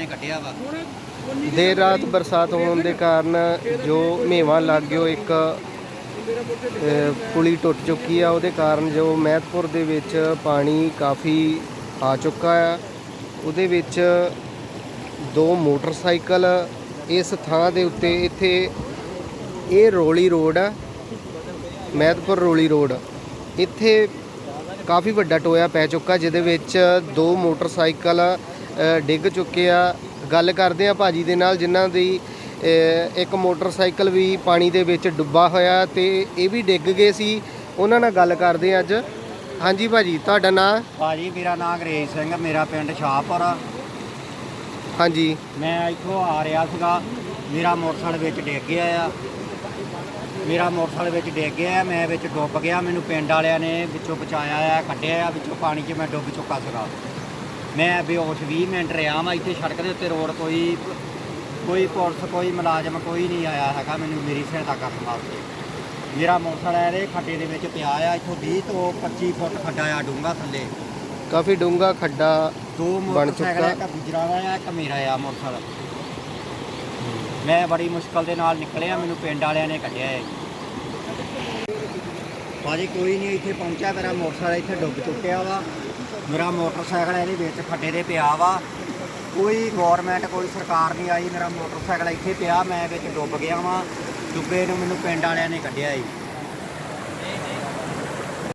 ਨੇ ਕੱਢਿਆ ਵਾ। ਦੇਰ ਰਾਤ ਬਰਸਾਤ ਹੋਣ ਦੇ ਕਾਰਨ ਜੋ ਮੇਵਾ ਲੱਗਿਓ ਇੱਕ ਪੁਲੀ ਟੁੱਟ ਚੁੱਕੀ ਆ। ਉਹਦੇ ਕਾਰਨ ਜੋ ਮਹਿਤਪੁਰ ਦੇ ਵਿੱਚ ਪਾਣੀ ਕਾਫੀ ਆ ਚੁੱਕਾ ਆ। ਉਹਦੇ ਵਿੱਚ ਦੋ ਮੋਟਰਸਾਈਕਲ ਇਸ ਥਾਂ ਦੇ ਉੱਤੇ, ਇੱਥੇ ਇਹ ਰੋਲੀ ਰੋਡ ਆ, ਮਹਿਤਪੁਰ ਰੋਲੀ ਰੋਡ। ਇੱਥੇ ਕਾਫੀ ਵੱਡਾ ਟੋਇਆ ਪੈ ਚੁੱਕਾ, ਜਿਹਦੇ ਵਿੱਚ ਦੋ ਮੋਟਰਸਾਈਕਲ ਡਿੱਗ ਚੁੱਕੇ ਆ। ਗੱਲ ਕਰਦੇ ਆ ਭਾਜੀ ਦੇ ਨਾਲ ਜਿਨ੍ਹਾਂ ਦੀ ਇੱਕ ਮੋਟਰਸਾਈਕਲ ਵੀ ਪਾਣੀ ਦੇ ਵਿੱਚ ਡੁੱਬਾ ਹੋਇਆ ਤੇ ਇਹ ਵੀ ਡਿੱਗ ਗਏ ਸੀ। ਉਹਨਾਂ ਨਾਲ ਗੱਲ ਕਰਦੇ ਅੱਜ। ਹਾਂਜੀ ਭਾਜੀ ਤੁਹਾਡਾ ਨਾਂ? ਭਾਜੀ ਮੇਰਾ ਨਾਮ ਅੰਗਰੇਜ਼ ਸਿੰਘ ਮੇਰਾ ਪਿੰਡ ਸ਼ਾਹਪੁਰ। ਆ। ਹਾਂਜੀ। ਮੈਂ ਇੱਥੋਂ ਆ ਰਿਹਾ ਸੀਗਾ। ਮੇਰਾ ਮੋਟਰਸਾਈਕਲ ਵਿੱਚ ਡਿੱਗ ਗਿਆ ਆ। ਮੇਰਾ ਮੋਟਰਸਾਈਕਲ ਵਿੱਚ ਡਿੱਗ ਗਿਆ ਮੈਂ ਵਿੱਚ ਡੁੱਬ ਗਿਆ। ਮੈਨੂੰ ਪਿੰਡ ਵਾਲਿਆਂ ਨੇ ਵਿੱਚੋਂ ਬਚਾਇਆ ਆ ਕੱਢਿਆ ਆ। ਵਿੱਚੋਂ ਪਾਣੀ 'ਚ ਮੈਂ ਡੁੱਬ ਚੁੱਕਾ ਸੀਗਾ। ਮੈਂ ਬੇਹੋਸ਼ 20 ਮਿੰਟ ਰਿਹਾ ਵਾਂ ਇੱਥੇ ਸੜਕ ਦੇ ਉੱਤੇ ਰੋਡ ਕੋਈ ਕੋਈ ਪੁਲਿਸ ਕੋਈ ਮੁਲਾਜ਼ਮ ਕੋਈ ਨਹੀਂ ਆਇਆ ਹੈਗਾ ਮੈਨੂੰ ਮੇਰੀ ਸਹਾਇਤਾ ਕਰਨ ਵਾਸਤੇ ਮੇਰਾ ਮੋਟਰਸਾਈਕਲ ਇਹਦੇ ਖੱਡੇ ਦੇ ਵਿੱਚ ਪਿਆ ਆ ਇੱਥੋਂ 20 ਤੋਂ 25 ਫੁੱਟ ਖੱਡਾ ਆ ਡੂੰਘਾ ਥੱਲੇ। ਕਾਫੀ ਡੂੰਘਾ ਖੱਡਾ ਦੋ ਬਣ ਮੋਟਰਸਾਈਕਲ ਚੁੱਕਾ। ਇੱਕ ਗੁਜਰਾ ਆ ਇੱਕ ਮੇਰਾ ਆ ਮੋਟਰਸਾਈਕਲ। ਮੈਂ ਬੜੀ ਮੁਸ਼ਕਲ ਦੇ ਨਾਲ ਨਿਕਲਿਆ ਮੈਨੂੰ ਪਿੰਡ ਵਾਲਿਆਂ ਨੇ ਕੱਢਿਆ ਹੈ ਭਾਜੀ ਕੋਈ ਨਹੀਂ, ਇੱਥੇ ਪਹੁੰਚਿਆ, ਮੇਰਾ ਮੋਟਰਸਾਈਕਲ ਇੱਥੇ ਡੁੱਬ ਚੁੱਕਿਆ ਵਾ। ਮੇਰਾ ਮੋਟਰਸਾਈਕਲ ਇਹਦੇ ਵਿੱਚ ਖੱਡੇ ਦੇ ਪਿਆ ਵਾ। ਕੋਈ ਗਵਰਨਮੈਂਟ ਕੋਈ ਸਰਕਾਰ ਨਹੀਂ ਆਈ, ਮੇਰਾ ਮੋਟਰਸਾਈਕਲ ਇੱਥੇ ਪਿਆ, ਮੈਂ ਵਿੱਚ ਡੁੱਬ ਗਿਆ ਵਾਂ। ਡੁੱਬੇ ਨੂੰ ਮੈਨੂੰ ਪਿੰਡ ਵਾਲਿਆਂ ਨੇ ਕੱਢਿਆ ਜੀ